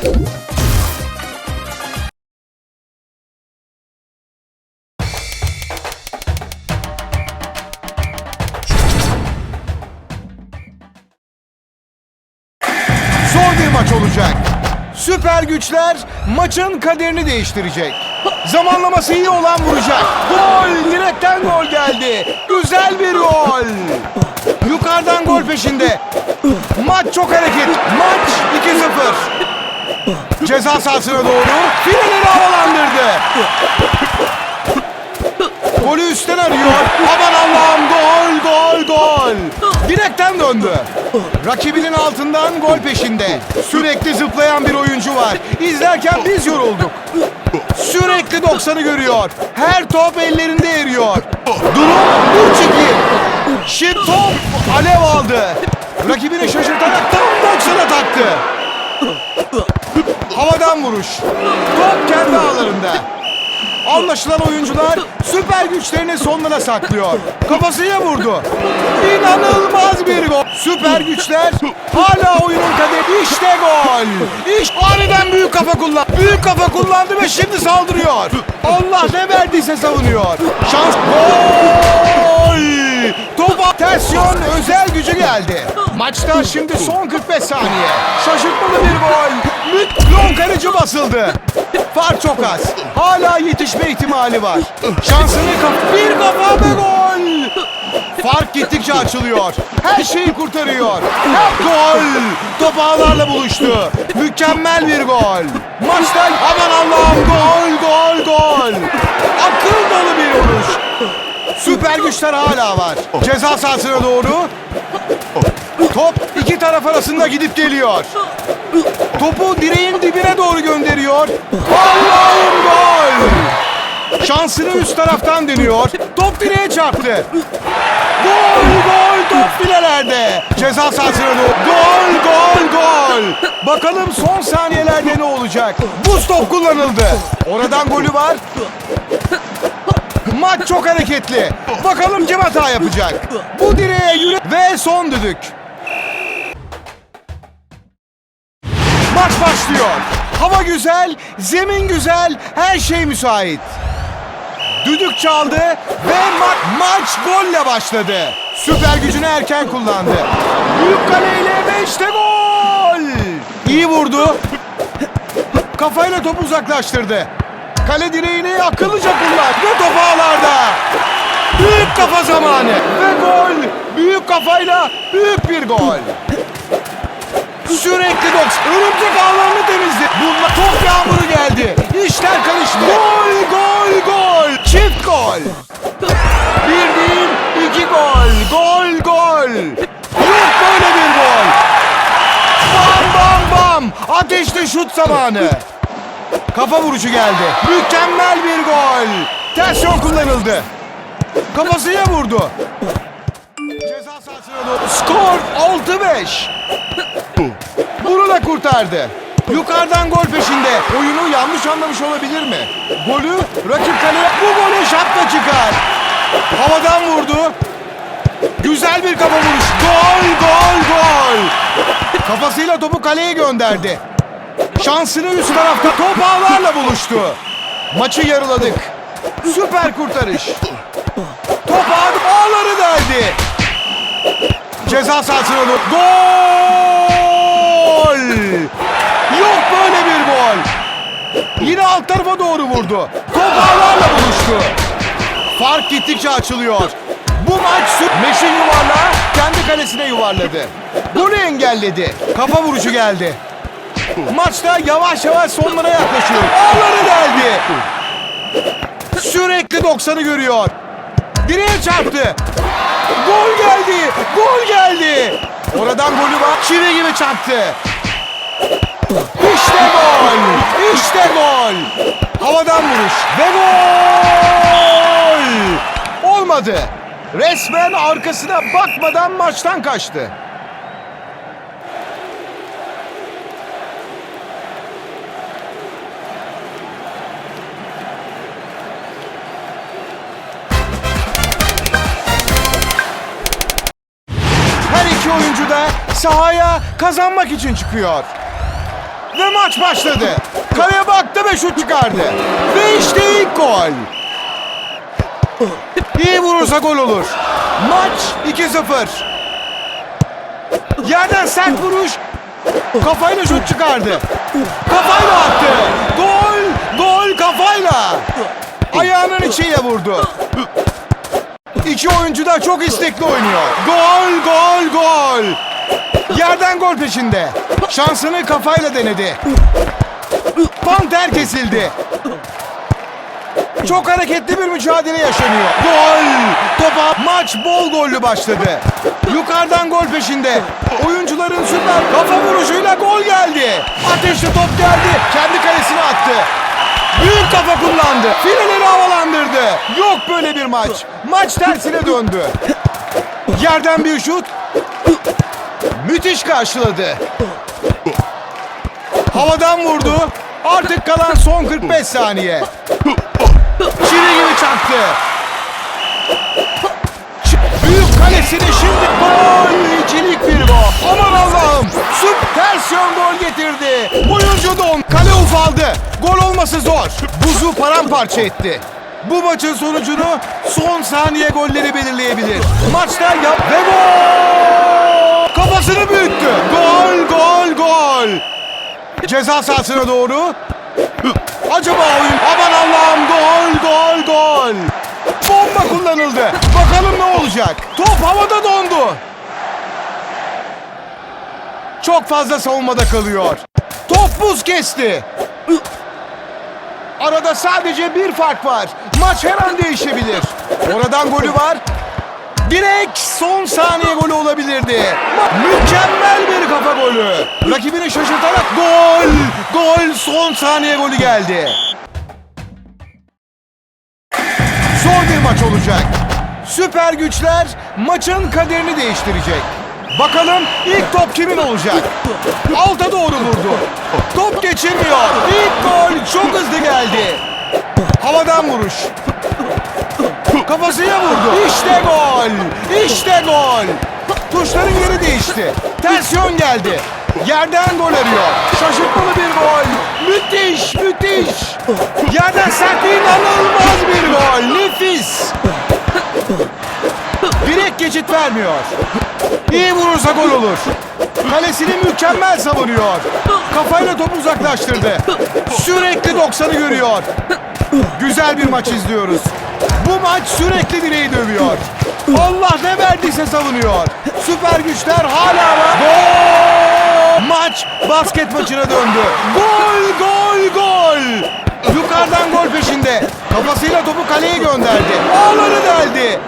Zor bir maç olacak. Süper güçler maçın kaderini değiştirecek. Zamanlaması iyi olan vuracak. Gol! Direkten gol geldi. Güzel bir gol. Yukarıdan gol peşinde. Maç çok hareket. Maç 2-0. Ceza sahasına doğru fileleri havalandırdı. Golü üstten arıyor. Aman Allah'ım gol gol gol. Direkten döndü. Rakibinin altından gol peşinde. Sürekli zıplayan bir oyuncu var. İzlerken biz yorulduk. Sürekli 90'ı görüyor. Her top ellerinde eriyor. Durum 3-2. Şimdi top alev aldı. Rakibini şaşırtarak tam 90'a taktı. Havadan vuruş. Top kendi ağlarında. Anlaşılan oyuncular süper güçlerini sonlara saklıyor. Kafasıyla vurdu. İnanılmaz bir gol. Süper güçler hala oyunun kaderi. İşte gol. İşte aniden büyük kafa kullan. Büyük kafa kullandı ve şimdi saldırıyor. Allah ne verdiyse savunuyor. Şans. Gol. Topa ters yön özel gücü geldi. Maçta şimdi son 45 saniye. Şaşırtmalı bir gol. Mütlon kaleci basıldı. Fark çok az. Hala yetişme ihtimali var. Şansını kap bir kafa ve gol. Fark gittikçe açılıyor. Her şeyi kurtarıyor. Hep gol. Top ağlarla buluştu. Mükemmel bir gol. Maçta aman Allah'ım gol gol gol. Süper güçler hala var. Ceza sahasına doğru. Top iki taraf arasında gidip geliyor. Topu direğin dibine doğru gönderiyor. Allah'ım gol! Şansını üst taraftan deniyor. Top direğe çarptı. Gol gol top filelerde. Ceza sahasına doğru. Gol gol gol. Bakalım son saniyelerde ne olacak? Buz top kullanıldı. Oradan golü var. Maç çok hareketli. Bakalım kim hata yapacak. Bu direğe yürü ve son düdük. Maç başlıyor. Hava güzel, zemin güzel, her şey müsait. Düdük çaldı ve ma- maç golle başladı. Süper gücünü erken kullandı. Büyük kaleyle ve gol. İyi vurdu. Kafayla topu uzaklaştırdı. Kale direğini akıllıca kullandı ve top ağlarda. Büyük kafa zamanı ve gol. Büyük kafayla büyük bir gol. Sürekli boks. Örümcek ağlarını temizledi. Bunlar top yağmuru geldi. İşler karıştı. Gol, gol, gol. Çift gol. Bir değil, iki gol. Gol, gol. Yok böyle bir gol. Bam, bam, bam. Ateşli şut zamanı. Kafa vuruşu geldi. Mükemmel bir gol. Ters yol kullanıldı. Kafasıyla vurdu. Ceza sahasına doğru. Skor 6-5. Bunu da kurtardı. Yukarıdan gol peşinde. Oyunu yanlış anlamış olabilir mi? Golü rakip kaleye bu golü şapka çıkar. Havadan vurdu. Güzel bir kafa vuruş. Gol, gol, gol. Kafasıyla topu kaleye gönderdi. Şansını üst tarafta top ağlarla buluştu. Maçı yarıladık. Süper kurtarış. Top ağ- ağları deldi. Ceza sahasına doğru. Gol! Yok böyle bir gol. Yine alt tarafa doğru vurdu. Top ağlarla buluştu. Fark gittikçe açılıyor. Bu maç Meşin yuvarlağı kendi kalesine yuvarladı. Bunu engelledi. Kafa vuruşu geldi. Maçta yavaş yavaş sonlara yaklaşıyor. Ağları deldi. Sürekli 90'ı görüyor. Direğe çarptı. Gol geldi. Gol geldi. Oradan golü var. Çivi gibi çarptı. İşte gol. İşte gol. Havadan vuruş. Ve gol. Olmadı. Resmen arkasına bakmadan maçtan kaçtı. Sahaya kazanmak için çıkıyor. Ve maç başladı. Kaleye baktı ve şut çıkardı. Ve işte ilk gol. İyi vurursa gol olur. Maç 2-0. Yerden sert vuruş. Kafayla şut çıkardı. Kafayla attı. Gol! Gol kafayla. Ayağının içiyle vurdu. İki oyuncu da çok istekli oynuyor. Gol, gol, gol. Yerden gol peşinde. Şansını kafayla denedi. Panter kesildi. Çok hareketli bir mücadele yaşanıyor. Gol! Topa maç bol gollü başladı. Yukarıdan gol peşinde. Oyuncuların süper kafa vuruşuyla gol geldi. Ateşli top geldi. Kendi kalesine attı. Büyük kafa kullandı. Fileleri havalandırdı. Yok böyle bir maç. Maç tersine döndü. Yerden bir şut. Müthiş karşıladı. Havadan vurdu. Artık kalan son 45 saniye. Çile gibi çaktı. Büyük kalesini şimdi gol! İkilik bir gol. Aman Allah'ım! Süp ters yön gol getirdi. Oyuncu don. Kale ufaldı. Gol olması zor. Buzu paramparça etti. Bu maçın sonucunu son saniye golleri belirleyebilir. Maçta yap ve gol! Kafasını büyüttü. Gol, gol, gol. Ceza sahasına doğru. Acaba oyun... Aman Allah'ım gol gol gol. Bomba kullanıldı. Bakalım ne olacak. Top havada dondu. Çok fazla savunmada kalıyor. Top buz kesti. Arada sadece bir fark var. Maç her an değişebilir. Oradan golü var. Direkt son saniye golü olabilirdi. Mükemmel bir kafa golü. Rakibini şaşırtarak gol. Gol son saniye golü geldi. Zor bir maç olacak. Süper güçler maçın kaderini değiştirecek. Bakalım ilk top kimin olacak? Alta doğru vurdu. Top geçirmiyor. İlk gol çok hızlı geldi. Havadan vuruş. Kafasıyla vurdu. İşte gol. İşte gol. Tuşların yeri değişti. Ters geldi. Yerden gol arıyor. Şaşırtmalı bir gol. Müthiş, müthiş. Yerden sert inanılmaz bir gol. Nefis. Geçit vermiyor. İyi vurursa gol olur. Kalesini mükemmel savunuyor. Kafayla topu uzaklaştırdı. Sürekli 90'ı görüyor. Güzel bir maç izliyoruz. Bu maç sürekli direği dövüyor. Allah ne verdiyse savunuyor. Süper güçler hala var. Gol! Maç basket maçına döndü. Gol, gol, gol! Yukarıdan gol peşinde. Kafasıyla topu kaleye gönderdi. Ağları deldi.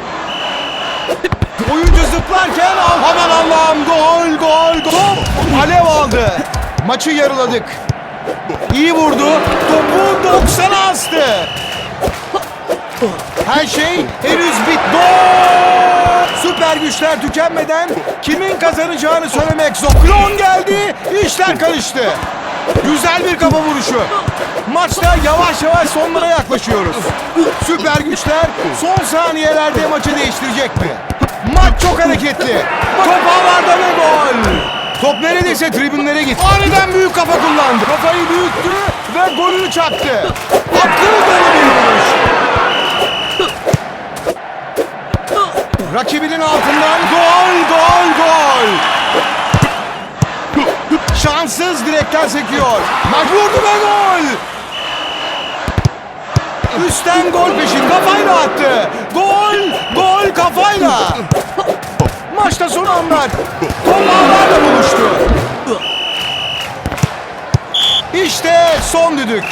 Oyuncu zıplarken. Aman Allah'ım gol, gol, gol. Alev aldı. Maçı yarıladık. İyi vurdu. Topu 90'a astı. Her şey henüz bit. Gol! Süper güçler tükenmeden kimin kazanacağını söylemek zor. Klon geldi, işler karıştı. Güzel bir kafa vuruşu. Maçta yavaş yavaş sonlara yaklaşıyoruz. Süper güçler son saniyelerde maçı değiştirecek mi? Maç çok hareketli. Top ağlarda ve gol. Top neredeyse tribünlere gitti. Aniden büyük kafa kullandı. Kafayı büyüttü ve golünü çaktı. Akıl dolu bir vuruş. Rakibinin altından gol gol gol. Şanssız direkten sekiyor. Maç vurdu ve gol. Üstten gol peşin kafayla attı. Gol gol kafayla. Maçta son anlar. Top ağlarla buluştu. İşte son düdük.